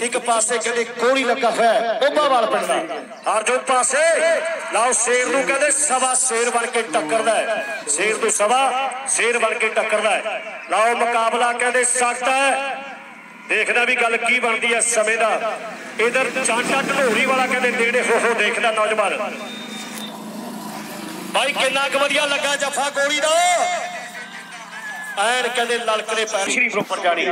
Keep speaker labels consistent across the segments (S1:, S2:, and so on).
S1: ਇੱਕ ਪਾਸੇ ਕਹਿੰਦੇ ਕੋੜੀ ਲੱਗਾ ਹੋਇਆ ਹੈ, ਓਬਾਵਾਲ ਪਿੰਡ ਦਾ। ਹਰ ਪਾਸੇ ਲਾਓ ਸ਼ੇਰ ਨੂੰ ਕਹਿੰਦੇ ਸਵਾ ਸ਼ੇਰ ਬਣ ਕੇ ਟੱਕਰਦਾ ਹੈ। ਸ਼ੇਰ ਤੋਂ ਸਵਾ ਸ਼ੇਰ ਬਣ ਕੇ ਟੱਕਰਦਾ ਹੈ। ਲਾਓ ਮੁਕਾਬਲਾ ਕਹਿੰਦੇ ਸਖਤ ਹੈ। ਦੇਖਦਾ ਵੀ ਗੱਲ ਕੀ ਬਣਦੀ ਹੈ ਸਮੇਂ ਦਾ। ਇਧਰ ਚਾਂਟਾ ਢਲੋਰੀ ਵਾਲਾ ਕਹਿੰਦੇ ਨੇੜੇ ਹੋ ਹੋ ਦੇਖਦਾ ਨੌਜਵਾਨ। ਭਾਈ ਕਿੰਨਾ ਕੁ ਵਧੀਆ ਲੱਗਾ ਜੱਫਾ ਕੋੜੀ ਦਾ। ਐਨ ਕਹਿੰਦੇ ਲਲਕਦੇ ਪੈਰ ਸ਼੍ਰੀ ਉੱਪਰ ਜਾਣੀ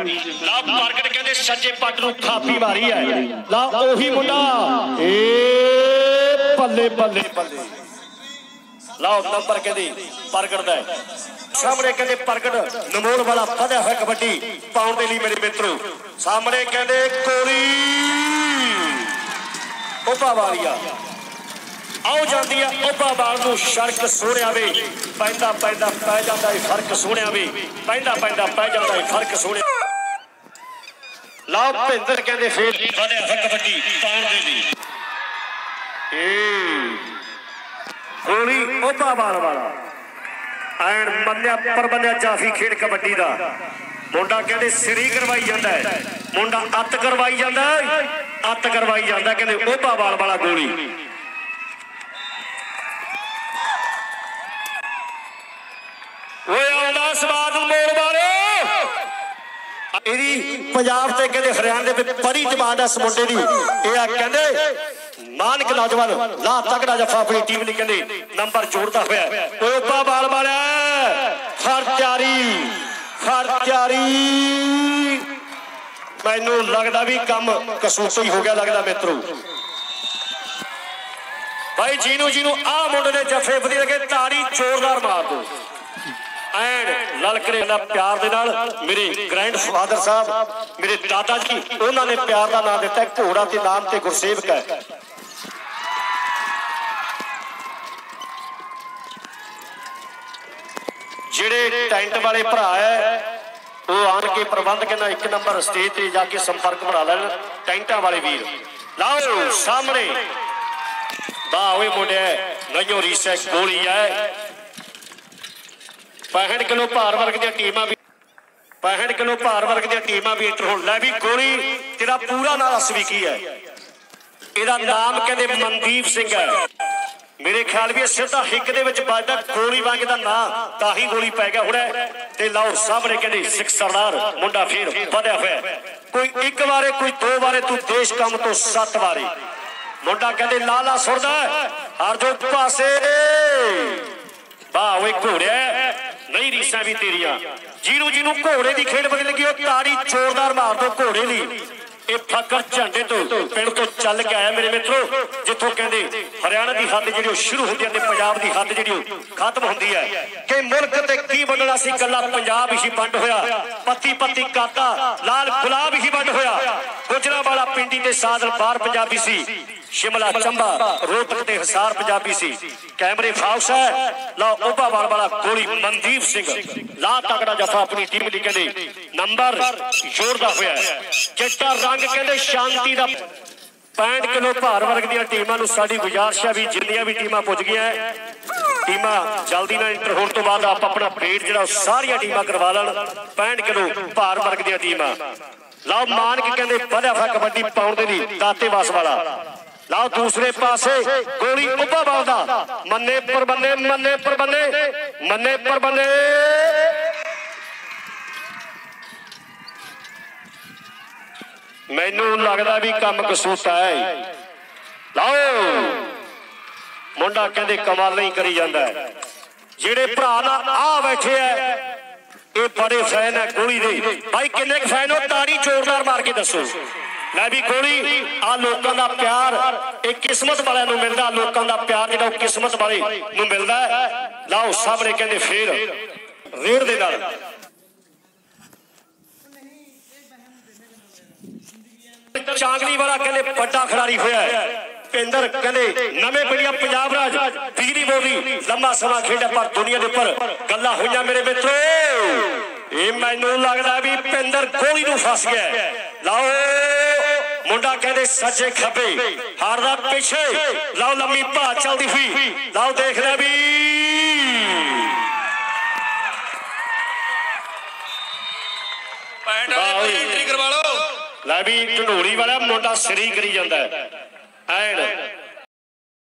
S1: ਲਾ ਪ੍ਰਗਟ ਕਹਿੰਦੇ ਸੱਜੇ ਪੱਟ ਨੂੰ ਥਾਪੀ ਮਾਰੀ ਹੈ ਲਾ ਉਹੀ ਮੁੰਡਾ। ਏ ਬੱਲੇ ਬੱਲੇ ਬੱਲੇ ਲਾਓ ਨੰਬਰ ਕਹਿੰਦੇ ਪ੍ਰਗਟ ਦਾ। ਸਾਹਮਣੇ ਕਹਿੰਦੇ ਪ੍ਰਗਟ ਨਮੋਲ ਵਾਲਾ ਵਧਿਆ ਹੋਇਆ ਕਬੱਡੀ ਪਾਉਣ ਦੇ ਲਈ ਮੇਰੇ ਮਿੱਤਰੋ। ਸਾਹਮਣੇ ਕਹਿੰਦੇ ਕੋਲੀ ਉਪਾ ਵਾਲੀਆ ਆਉ ਜਾਂਦੀ ਆ ਉਪਾ ਬਾਲ ਨੂੰ, ਸ਼ਰਕ ਸੋਹਣਿਆ ਵੇ। ਪੈਂਦਾ ਪੈਂਦਾ, ਪੈ ਜਾਂਦਾ ਏ ਫ਼ਰਕ ਸੋਹਣਿਆ ਵੇ। ਪੈਂਦਾ ਪੈਂਦਾ, ਪੈ ਜਾਂਦਾ ਏ ਫ਼ਰਕ ਸੋਹਣਿਆ ਲਾਓ ਭਿੰਦਰ ਕਹਿੰਦੇ ਫੇਰ ਵਧਿਆ ਹੋਇਆ ਕਬੱਡੀ ਪਾਉਣ ਦੇ ਲਈ। ਏ ਗੋਲੀ ਉਪਾ ਬਾਲ ਵਾਲਾ। ਐਨ ਮੰਨਿਆ ਪਰਬੰਨਿਆ ਜਾਫੀ ਖੇਡ ਕਬੱਡੀ ਦਾ। ਮੁੰਡਾ ਕਹਿੰਦੇ ਸਰੀ ਕਰਵਾਈ ਜਾਂਦਾ ਹੈ। ਮੁੰਡਾ ਅੱਤ ਕਰਵਾਈ ਜਾਂਦਾ ਅੱਤ ਕਰਵਾਈ ਜਾਂਦਾ ਕਹਿੰਦੇ ਉਪਾ ਬਾਲ ਵਾਲਾ ਗੋਲੀ। ਓਏ ਆਉਂਦਾ ਸਵਾਦ ਮੋੜ ਵਾਲਿਓ ਇਹਦੀ ਪੰਜਾਬ ਤੇ ਕਹਿੰਦੇ ਹਰਿਆਣਾ ਦੇ ਵਿੱਚ ਬੜੀ ਡਿਮਾਂਡ ਆ ਦੀ। ਇਹ ਆ ਕਹਿੰਦੇ ਮਾਨਕ ਨੌਜਵਾਨ ਲਾ ਤਕੜਾ ਜਫਾ ਆਪਣੀ ਟੀਮ ਲਈ ਕਹਿੰਦੇ ਨੰਬਰ ਜੋੜਦਾ ਹੋਇਆ। ਓਏ ਬਾਲ ਵਾਲਿਆ ਹਰ ਤਿਆਰੀ ਹਰ ਤਿਆਰੀ। ਮੈਨੂੰ ਲੱਗਦਾ ਵੀ ਕੰਮ ਕਸੂਸੋ ਹੋ ਗਿਆ ਲੱਗਦਾ ਮਿੱਤਰੋ। ਭਾਈ ਜੀਨੂ ਜੀਨੂ ਆ ਮੁੰਡੇ ਦੇ ਜੱਫੇ ਵਧੀਆ ਲੱਗੇ, ਤਾੜੀ ਜ਼ੋਰਦਾਰ ਮਾਰ ਦੋ ਐਨ ਲਲਕਰੇ ਦਾ ਪਿਆਰ ਦੇ ਨਾਲ ਮੇਰੇ ਗ੍ਰੈਂਡ ਫਾਦਰ ਸਾਹਿਬ, ਮੇਰੇ ਦਾਦਾ ਜੀ, ਉਹਨਾਂ ਨੇ ਪਿਆਰ ਦਾ ਨਾਮ ਦਿੱਤਾ, ਘੋੜਾ ਤੇ ਨਾਮ ਤੇ ਗੁਰਸੇਵਕ ਹੈ। ਜਿਹੜੇ ਟੈਂਟ ਵਾਲੇ ਭਰਾ ਹੈ, ਉਹ ਆਣ ਕੇ ਪ੍ਰਬੰਧਕ ਨਾਲ ਇੱਕ ਨੰਬਰ ਸਟੇਜ ਤੇ ਜਾ ਕੇ ਸੰਪਰਕ ਬਣਾ ਲੈਣ, ਟੈਂਟਾਂ ਵਾਲੇ ਵੀਰ। ਲਾਓ, ਸਾਹਮਣੇ। ਵਾਹ ਓਏ ਮੁੰਡਿਆ, ਨਈਓ ਰੀਸੈ ਗੋਲੀ ਹੈ। 65 ਕਿਲੋ ਭਾਰ ਵਰਗ ਦੀਆਂ ਟੀਮਾਂ ਵੀ 65 ਕਿਲੋ ਭਾਰ ਵਰਗ ਦੀਆਂ ਟੀਮਾਂ ਵੀ ਇੰਟਰ ਹੋਣ ਲੈ ਵੀ ਗੋਲੀ ਤੇਰਾ ਪੂਰਾ ਨਾਮ ਅਸਵੀ ਕੀ ਹੈ। ਇਹਦਾ ਨਾਮ ਕਹਿੰਦੇ ਮਨਦੀਪ ਸਿੰਘ ਹੈ। ਮੇਰੇ ਖਿਆਲ ਵੀ ਸਿੱਧਾ ਹਿੱਕ ਦੇ ਵਿੱਚ ਵੱਜਦਾ, ਗੋਲੀ ਵਾਂਗ ਦਾ ਨਾਂ, ਤਾਂ ਹੀ ਗੋਲੀ ਪੈ ਗਿਆ ਹੁਣ ਤੇ ਲਾਹੌਰ ਸਾਹਮਣੇ ਕਹਿੰਦੇ ਸਿੱਖ ਸਰਦਾਰ, ਮੁੰਡਾ ਫੇਰ ਵਧਿਆ ਹੋਇਆ ਕੋਈ ਇੱਕ ਵਾਰੇ, ਕੋਈ ਦੋ ਵਾਰੇ, ਤੂੰ ਦੇਸ਼ ਕੰਮ ਤੋਂ ਸੱਤ ਵਾਰੇ। ਮੁੰਡਾ ਕਹਿੰਦੇ ਲਾਲਾ ਸੁਰਦਾ ਹਰ ਜੋ ਪਾਸੇ, ਵਾਹ, ਓਏ ਘੋੜਿਆ ਨਹੀਂ ਰੀਸਾਂ ਵੀ ਤੇਰੀਆਂ ਜਿਹਨੂੰ ਜਿਹਨੂੰ ਘੋੜੇ ਦੀ ਖੇਡ ਬਦਲ ਲੱਗੀ, ਉਹ ਤਾੜੀ ਜ਼ੋਰਦਾਰ ਮਾਰ ਦੋ ਘੋੜੇ ਦੀ ਇਹ ਫਕਰ ਝੰਡੇ ਤੋਂ ਪਿੰਡ ਤੋਂ ਚੱਲ ਕੇ ਆਇਆ ਮੇਰੇ ਮਿੱਤਰੋ, ਜਿੱਥੋਂ ਕਹਿੰਦੇ ਹਰਿਆਣਾ ਦੀ ਹੱਦ ਜਿਹੜੀ ਉਹ ਸ਼ੁਰੂ ਹੁੰਦੀ ਹੈ ਤੇ ਪੰਜਾਬ ਦੀ ਹੱਦ ਜਿਹੜੀ ਉਹ ਖਤਮ ਹੁੰਦੀ ਹੈ। ਕਿ ਮੁਲਕ ਤੇ ਕੀ ਵੰਡਣਾ ਸੀ? ਕੱਲਾ ਪੰਜਾਬ ਹੀ ਵੰਡ ਹੋਇਆ। ਪੱਤੀ ਪੱਤੀ ਕਾਕਾ, ਲਾਲ ਗੁਲਾਬ ਹੀ ਵੰਡ ਹੋਇਆ। ਗੁਜਰਾ ਵਾਲਾ ਪਿੰਡੀ ਤੇ ਸਾਦਲ ਬਾਹਰ ਪੰਜਾਬੀ ਸੀ। ਸ਼ਿਮਲਾ ਚੰਬਾ, ਰੋਹਤਕ ਤੇ ਹਸਾਰ ਪੰਜਾਬੀ ਸੀ। ਕੈਮਰੇ ਫਾਉਸ ਹੈ ਲਾ ਉਪਾ ਵਾਲ ਵਾਲਾ ਗੋਲੀ ਮਨਦੀਪ ਸਿੰਘ। ਲਾ ਤਕੜਾ ਜਫਾ ਆਪਣੀ ਟੀਮ ਲਈ ਕਹਿੰਦੇ, ਨੰਬਰ ਜੋੜਦਾ ਹੋਇਆ ਹੈ। ਚਿੱਟਾ ਰੰਗ ਕਹਿੰਦੇ, ਸ਼ਾਂਤੀ ਦਾ 65 ਕਿਲੋ ਭਾਰ ਵਰਗ ਦੀਆਂ ਟੀਮਾਂ ਨੂੰ ਸਾਡੀ ਗੁਜ਼ਾਰਿਸ਼ ਹੈ ਵੀ, ਜਿੰਨੀਆਂ ਵੀ ਟੀਮਾਂ ਪੁੱਜ ਗਈਆਂ, ਟੀਮਾਂ ਜਲਦੀ ਨਾਲ ਇੰਟਰ ਹੋਣ ਤੋਂ ਬਾਅਦ ਆਪ ਆਪਣਾ ਪੇਟ ਜਿਹੜਾ ਉਹ ਸਾਰੀਆਂ ਟੀਮਾਂ ਕਰਵਾ ਲੈਣ 65 ਕਿਲੋ ਭਾਰ ਵਰਗ ਦੀਆਂ ਟੀਮਾਂ। ਲਓ, ਮਾਨਕ ਕਹਿੰਦੇ ਵਧਿਆ ਫਾ ਕਬੱਡੀ ਪਾਉਣ ਦੇ ਲਈ ਦਾਤੇ ਵਾਸ ਵਾਲਾ। ਲਓ, ਦੂਸਰੇ ਪਾਸੇ ਗੋਲੀ ਉੱਪਾ ਬਾਲਦਾ ਮੰਨੇ ਪਰ ਬੰਨੇ, ਮੰਨੇ ਪਰ ਬੰਨੇ, ਮੰਨੇ ਪਰ ਬੰਨੇ। ਮੈਨੂੰ ਲੱਗਦਾ ਵੀ ਕੰਮ ਕਸੂਤਾ ਹੈ ਲਓ। ਮੁੰਡਾ ਕਹਿੰਦੇ ਕਮਾਲ ਨਹੀਂ ਕਰੀ ਜਾਂਦਾ ਜਿਹੜੇ ਭਰਾ ਨਾਲ ਆ ਬੈਠੇ ਐ ਇਹ ਬੜੇ ਫੈਨ ਹੈ ਗੋਲੀ ਦੇ। ਭਾਈ ਕਿੰਨੇ ਕੁ ਫੈਨ ਹੋ? ਤਾੜੀ ਜ਼ੋਰਦਾਰ ਮਾਰ ਕੇ ਦੱਸੋ। ਲੈ ਵੀ ਗੋਲੀ ਆ ਲੋਕਾਂ ਦਾ ਪਿਆਰ, ਇਹ ਕਿਸਮਤ ਵਾਲਿਆਂ ਨੂੰ ਮਿਲਦਾ। ਲੋਕਾਂ ਦਾ ਪਿਆਰ ਜਿਹੜਾ ਉਹ ਕਿਸਮਤ ਵਾਲੇ ਨੂੰ ਮਿਲਦਾ ਲਾਓ ਲਓ, ਸਾਹਮਣੇ ਕਹਿੰਦੇ ਫੇਰ। ਰੇੜ ਦੇ ਨਾਲ। ਚਾਂਗਲੀ ਵਾਲਾ ਕਹਿੰਦੇ ਵੱਡਾ ਖਿਡਾਰੀ ਹੋਇਆ ਹੈ। ਪਿੰਦਰ ਕਹਿੰਦੇ ਨਵੇਂ ਪਿੰਡੀਆਂ ਪੰਜਾਬ ਰਾਜ ਬਿਜਲੀ ਬੋਲੀ ਲੰਮਾ ਸਮਾਂ ਖੇਡਿਆ ਪਰ ਦੁਨੀਆ ਦੇ ਉੱਪਰ ਗੱਲਾਂ ਹੋਈਆਂ ਮੇਰੇ ਮਿੱਤਰੋ। ਇਹ ਮੈਨੂੰ ਲੱਗਦਾ ਵੀ ਪਿੰਦਰ ਗੋਲੀ ਨੂੰ ਫਸ ਗਿਆ। ਲਓ ਮੁੰਡਾ ਕਹਿੰਦੇ ਸੱਜੇ ਖੱਬੇ ਹਾਰਦਾ ਪਿੱਛੇ। ਲਓ ਲੰਮੀ ਭਾ ਚੱਲਦੀ ਹੋਈ। ਲਓ ਦੇਖ ਲੈ ਵੀ
S2: ਪੈਂਟ ਵਾਲੇ। ਐਂਟਰੀ ਕਰਵਾ ਲਓ।
S1: ਲੈ ਵੀ ਢੰਡੋਰੀ ਵਾਲਾ ਮੁੰਡਾ ਸਿਰੀ ਕਰੀ ਜਾਂਦਾ ਹੈ।